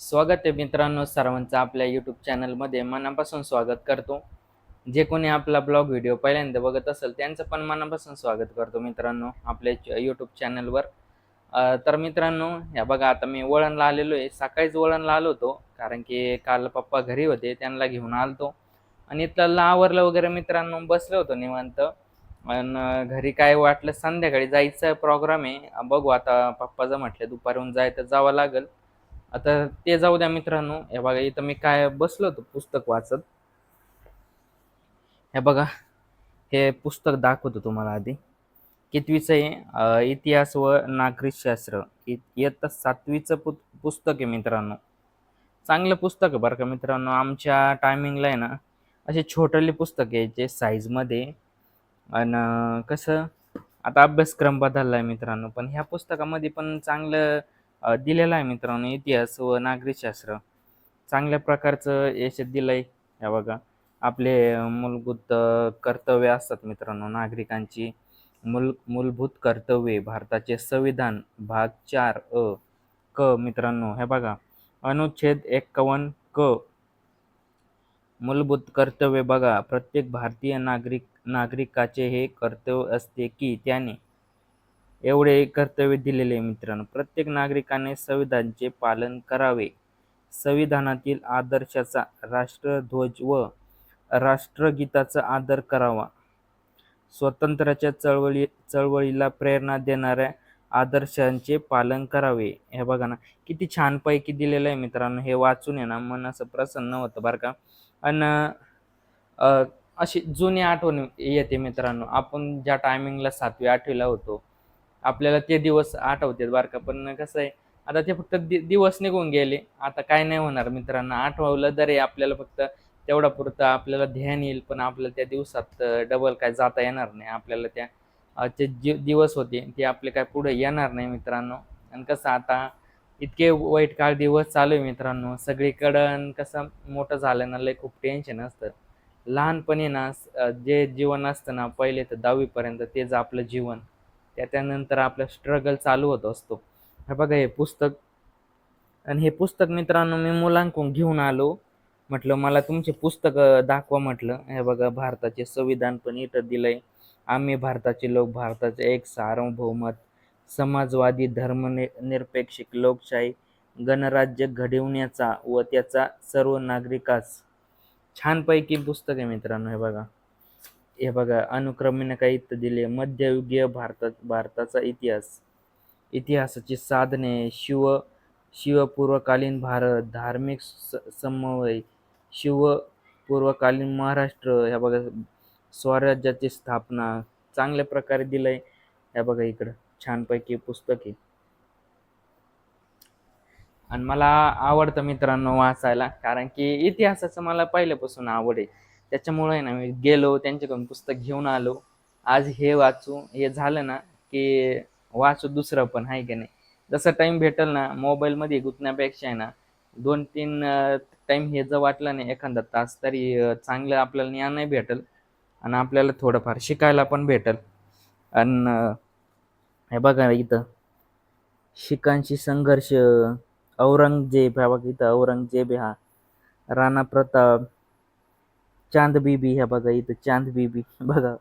स्वागत आहे मित्रांनो सर्वांचं आपल्या यूट्यूब चॅनलमध्ये मनापासून स्वागत करतो. जे कोणी आपला ब्लॉग व्हिडिओ पहिल्यांदा बघत असेल त्यांचं पण मनापासून स्वागत करतो मित्रांनो आपल्या यूट्यूब चॅनलवर तर मित्रांनो ह्या बघा आता मी वळणला आलेलो आहे. सकाळीच वळणला आलो होतो कारण की काल पप्पा घरी होते त्यांना घेऊन आलतो. आणि इथलं आवरलं वगैरे मित्रांनो बसलो होतो निवांत. आणि घरी काय वाटलं संध्याकाळी जायचं प्रोग्राम आहे. बघू आता पप्पाचं म्हटलं म्हटले दुपारून जाय तर जावं लागेल. आता ते जाऊ द्या मित्रांनो. हे बघा इथं मी काय बसलो होतो पुस्तक वाचत. हे बघा हे पुस्तक दाखवतो तुम्हाला आधी. कितवीचं आहे? इतिहास व नागरिकशास्त्र. इयत्ता सातवीचं पु पुस्तक आहे मित्रांनो. चांगलं पुस्तक आहे बरं का मित्रांनो. आमच्या टायमिंगला आहे ना असे छोटले पुस्तक आहे जे साईजमध्ये आणि कसं आता अभ्यासक्रम बदलला आहे मित्रांनो. पण ह्या पुस्तकामध्ये पण चांगलं दिलेला आहे मित्रांनो इतिहास व नागरिकशास्त्र चांगल्या प्रकारचं याच्यात दिलं आहे हे बघा. आपले मूलभूत कर्तव्य असतात मित्रांनो नागरिकांची. मूल मूलभूत कर्तव्ये भारताचे संविधान भाग चार अ क मित्रांनो हे बघा. अनुच्छेद एक्कावन्न क. मूलभूत कर्तव्य बघा. प्रत्येक भारतीय नागरिक नागरिकाचे हे कर्तव्य असते की त्याने एवढे कर्तव्य दिलेले आहे मित्रांनो. प्रत्येक नागरिकाने संविधानाचे पालन करावे. संविधानातील आदर्शाचा राष्ट्रध्वज व राष्ट्रगीताचा आदर करावा. स्वातंत्र्याच्या चळवळी चळवळीला प्रेरणा देणाऱ्या आदर्शांचे पालन करावे. हे बघा ना किती छानपैकी दिलेलं आहे मित्रांनो. हे वाचून आहे ना मन असं प्रसन्न होतं बरं का. आणि अशी जुनी आठवण येते मित्रांनो. आपण ज्या टायमिंगला सातवी आठवीला होतो आपल्याला ते दिवस आठवतात बारका. पण कसं आहे आता ते फक्त दि दिवस निघून गेले. आता काय नाही होणार मित्रांनो. आठवलं तरी आपल्याला फक्त तेवढा पुरतं आपल्याला ध्यान येईल पण आपल्याला त्या दिवसात डबल काय जाता येणार नाही. आपल्याला त्या अ, जे दिवस होते ते आपले काय पुढे येणार नाही मित्रांनो. आणि कसं आता इतके वाईट काळ दिवस चालू आहे मित्रांनो. सगळीकडं आणि कसं मोठं झालं ना लय खूप टेन्शन असतं. लहानपणी ना जे जीवन असतं ना पहिले तर दहावीपर्यंत तेच आपलं जीवन. त्या त्यानंतर आपलं स्ट्रगल चालू होत असतो. हे बघा हे पुस्तक. आणि हे पुस्तक मित्रांनो मी मुलांकडून घेऊन आलो. म्हटलं मला तुमचे पुस्तक दाखवा म्हटलं. हे बघा भारताचे संविधान पण इथं दिलंय. आम्ही भारताचे लोक भारताचे एक सार्वभौमत समाजवादी धर्मनि लोकशाही गणराज्य घडवण्याचा व त्याचा सर्व नागरिकास. छानपैकी पुस्तक आहे मित्रांनो हे बघा. हे बघा अनुक्रमेने काही इथं दिले. मध्ययुगीय भारतात भारताचा इतिहास. इतिहासाची साधने शिव शिवपूर्वकालीन भारत धार्मिक स समन्वय शिवपूर्वकालीन महाराष्ट्र ह्या बघा स्वराज्याची स्थापना चांगल्या प्रकारे दिलंय. ह्या बघा इकडं छानपैकी पुस्तके आणि मला आवडतं मित्रांनो वाचायला कारण की इतिहासाचं मला पहिल्यापासून आवड आहे. त्याच्यामुळे आहे ना मी गेलो त्यांच्याकडून पुस्तक घेऊन आलो. आज हे वाचू हे झालं ना की वाचू दुसरं पण आहे की नाही? जसं टाईम भेटेल ना मोबाईलमध्ये गुंतण्यापेक्षा आहे ना दोन तीन टाईम हे जर वाटलं नाही एखादा तास तरी चांगलं आपल्याला ज्ञानही भेटेल आणि आपल्याला थोडंफार शिकायला पण भेटेल. आणि हे बघा इथं शिखांशी संघर्ष औरंगजेब ह्या बघा इथं औरंगजेब हा राणा प्रताप चांद बीबी ह्या बघा इथं चांद बीबी. बघा.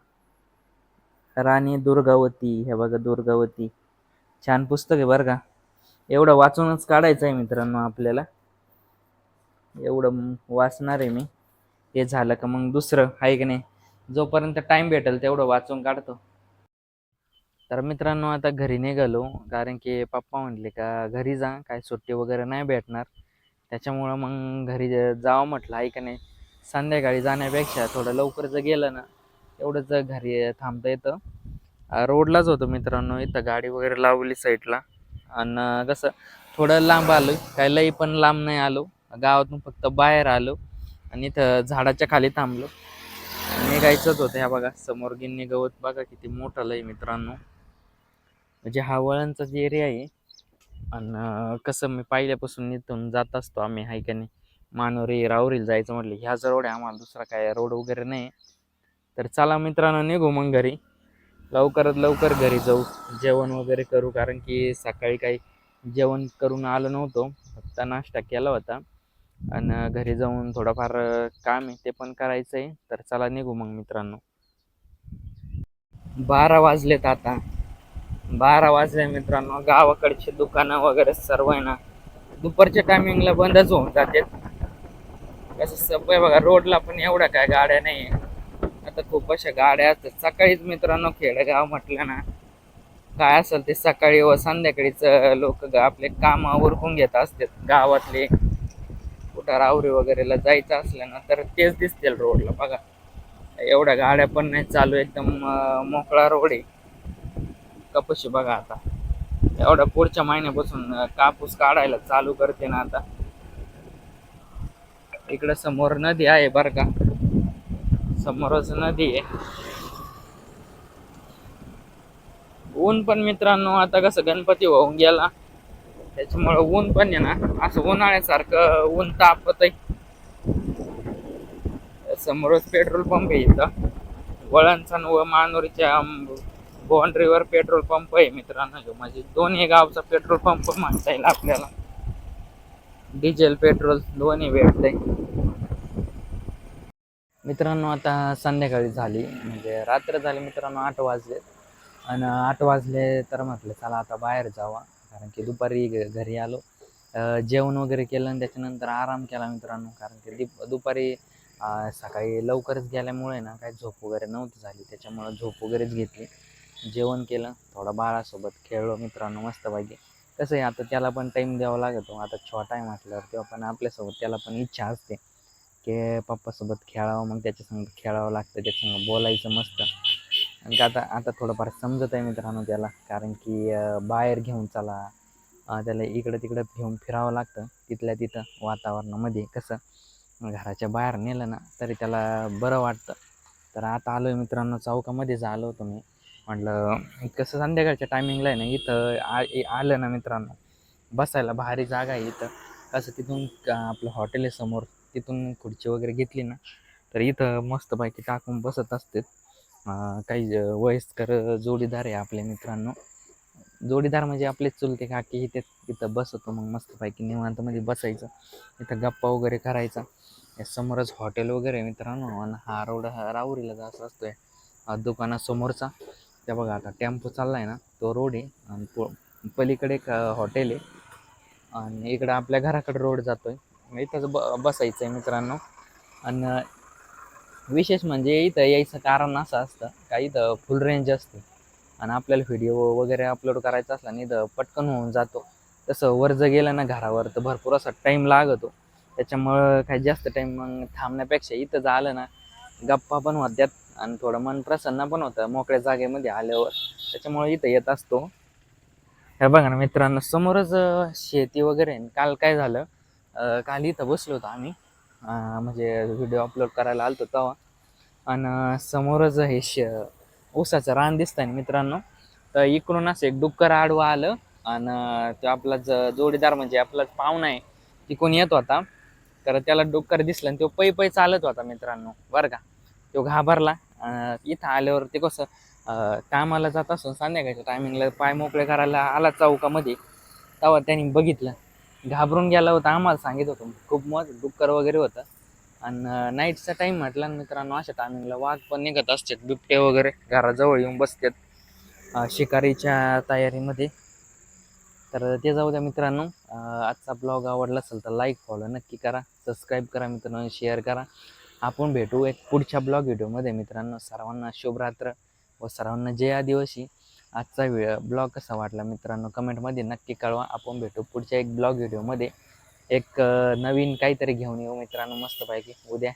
राणी दुर्गावती ह्या बघा दुर्गावती. छान पुस्तक आहे बरं का. एवढं वाचूनच काढायचं आहे मित्रांनो आपल्याला. एवढं वाचणार आहे मी. हे झालं का मग दुसरं आहे की नाही? जोपर्यंत टाइम भेटेल तेवढं वाचून काढतो. तर मित्रांनो आता घरी निघालो कारण की पप्पा म्हटले का घरी जा काय सुट्टी वगैरे नाही भेटणार. त्याच्यामुळं मग घरी जावं म्हटलं आहे का नाही? संध्याकाळी जाण्यापेक्षा थोडं लवकर जर गेलं ना तेवढंच घरी थांबता येतं. रोडलाच होतो मित्रांनो इथं गाडी वगैरे लावली साईडला आणि कसं थोडं लांब आलो काय लई पण लांब नाही आलो. गावातून फक्त बाहेर आलो आणि इथं झाडाच्या खाली थांबलो. निघायचंच होतं ह्या बघा समोर गिन्नी गवत बघा किती मोठं लय मित्रांनो. म्हणजे हा वळणचा जे एरिया आहे आणि कसं मी पहिल्यापासून इथून जात असतो आम्ही हाय मानोरी राहुरीला जायचं म्हटलं ह्याच रोड आहे आम्हाला दुसरा काय रोड वगैरे नाही तर चला मित्रांनो निघू मग घरी. लवकरात लवकर घरी जाऊ. जेवण वगैरे करू कारण की सकाळी काही जेवण करून आलो नव्हतो. फक्त नाश्ता केला होता. आणि घरी जाऊन थोडंफार काम आहे ते पण करायचं आहे तर चला निघू मग मित्रांनो. बारा वाजलेत आता. बारा वाजले मित्रांनो. गावाकडचे दुकानं वगैरे सर्व आहे ना. दुपारच्या टायमिंगला बंदच होऊन जातात. कसं सपय बघा रोडला पण एवढ्या काय गाड्या नाही आता खूप अशा गाड्या असतात. सकाळीच मित्रांनो खेडेगाव म्हटलं ना काय असेल ते सकाळी व संध्याकाळीच लोक आपले काम उरकून घेत असतात. गावातले कुठं रावरी वगैरेला जायचं असलं ना तर तेच दिसतील रोडला बघा. एवढ्या गाड्या पण नाही चालू एकदम मोकळा रोड आहे. कपशी बघा आता. एवढ्या पुढच्या महिन्यापासून कापूस काढायला चालू करते ना आता. इकडं समोर नदी आहे बर का. समोरच नदी आहे. ऊन पण मित्रांनो आता कसं गणपती होऊन गेला. त्याच्यामुळं ऊन पण आहे ना असं उन्हाळ्यासारखं ऊन तापत आहे समोरच पेट्रोल पंप आहे इथं. वळणचा व मानोरीच्या बाउंड्रीवर पेट्रोल पंप आहे मित्रांनो. म्हणजे दोन्ही गावचा पेट्रोल पंप म्हणता येईल आपल्याला. डिझेल पेट्रोल दोन्ही भेटतंय. मित्रांनो आता संध्याकाळी झाली. म्हणजे रात्र झाली मित्रांनो आठ वाजले. आणि आठ वाजले तर म्हटलं चला आता बाहेर जावा. कारण की दुपारी घ- घरी आलो. जेवण वगैरे केलं आणि त्याच्यानंतर आराम केला मित्रांनो. कारण की दीप दुपारी सकाळी लवकरच गेल्यामुळे ना काही झोप वगैरे नव्हती झाली. त्याच्यामुळं झोप वगैरेच घेतली. जेवण केलं. थोडं बाळासोबत खेळलो मित्रांनो मस्तपैकी. कसं आहे आता त्याला पण टाईम द्यावा लागतो. आता छोटा आहे म्हटल्यावर तेव्हा पण आपल्यासोबत त्याला पण इच्छा असते. की पप्पासोबत खेळावं मग त्याच्यासंग खेळावं लागतं त्याच्यासंग बोलायचं मस्त. आणि आता आता थोडंफार समजत आहे मित्रांनो त्याला कारण की बाहेर घेऊन चला. त्याला इकडं तिकडं घेऊन फिरावं लागतं तिथल्या तिथं वातावरणामध्ये. कसं घराच्या बाहेर नेलं ना तरी त्याला बरं वाटतं. तर आता आलो आहे मित्रांनो चौकामध्ये आलो होतो मी. म्हटलं कसं संध्याकाळच्या टायमिंगला आहे ना इथं आ ए- आलं ना मित्रांनो बसायला भारी जागा आहे इथं. कसं तिथून आपलं हॉटेल आहे समोर तिथून खुर्ची वगैरे घेतली ना तर इथं मस्तपैकी टाकून बसत असते. काही ज- वयस्कर जोडीदार आहे आपल्या मित्रांनो. जोडीदार म्हणजे आपले चुलते काकी इथे तिथं बसतो मग मस्तपैकी निवांतमध्ये बसायचं. इथं गप्पा वगैरे करायचा. या समोरच हॉटेल वगैरे आहे मित्रांनो. आणि हा रोड हा राहुरीला जास्त असतोय. हा दुकानासमोरचा. त्या बघा आता टेम्पो चाललाय ना तो रोड आहे. आणि पलीकडे एक हॉटेल आहे. आणि इकडं आपल्या घराकडे रोड जातोय. आहे म्हणजे इथंच ब बसायचं आहे मित्रांनो. आणि विशेष म्हणजे इथं यायचं कारण असं असतं का इथं फुल रेंज असते. आणि आपल्याला व्हिडिओ वगैरे अपलोड करायचा असला आणि इथं पटकन होऊन जातो. तसं वर जर गेलं ना घरावर तर भरपूर असा टाईम लागतो. त्याच्यामुळं काही जास्त टाईम मग थांबण्यापेक्षा इथं झालं ना गप्पा पण होत्यात आणि थोडं मन प्रसन्न पण होतं मोकळ्या जागेमध्ये आल्यावर. त्याच्यामुळे इथं येत असतो. हे बघा ना मित्रांनो समोरच शेती वगैरे काल काय झालं? काल इथं बसलो होतो आम्ही. म्हणजे व्हिडिओ अपलोड करायला आलतो तेव्हा. आणि समोरच हे श ऊसाचं रान दिसतंय ना मित्रांनो. तर इकडून असं एक डुक्कर आडवं आलं. आणि तो आपला ज जोडीदार म्हणजे आपला पाहुणा आहे तिकडून येत होता. तर त्याला डुक्कर दिसलं आणि तो पै पै चालत होता मित्रांनो बरं का. तो घाबरला. इथं आल्यावर ते कसं कामाला जात असून संध्याकाळच्या टायमिंगला पाय मोकळे करायला आला चौकामध्ये. तेव्हा त्यांनी बघितलं. घाबरून गेला होता आम्हाला सांगित होतं. खूप मत डुक्कर वगैरे होतं. आणि नाईटचा टाईम म्हटला मित्रांनो अशा टायमिंगला वाघ पण निघत असतात. बिबटे वगैरे घराजवळ येऊन बसतात शिकारीच्या तयारीमध्ये. तर ते जाऊ द्या मित्रांनो. आजचा ब्लॉग आवडला असेल तर लाईक फॉलो नक्की करा. सबस्क्राईब करा मित्रांनो शेअर करा. आपण भेटू एक पुढच्या ब्लॉग व्हिडिओमध्ये मित्रांनो. सर्वांना शुभरात्र व सर्वांना जय आदिवासी. आजचा व्हिडिओ ब्लॉग कसा वाटला मित्रांनो? कमेंटमध्ये नक्की कळवा. आपण भेटू पुढच्या एक ब्लॉग व्हिडिओमध्ये. एक नवीन काहीतरी घेऊन येऊ मित्रांनो मस्तपैकी. उद्या.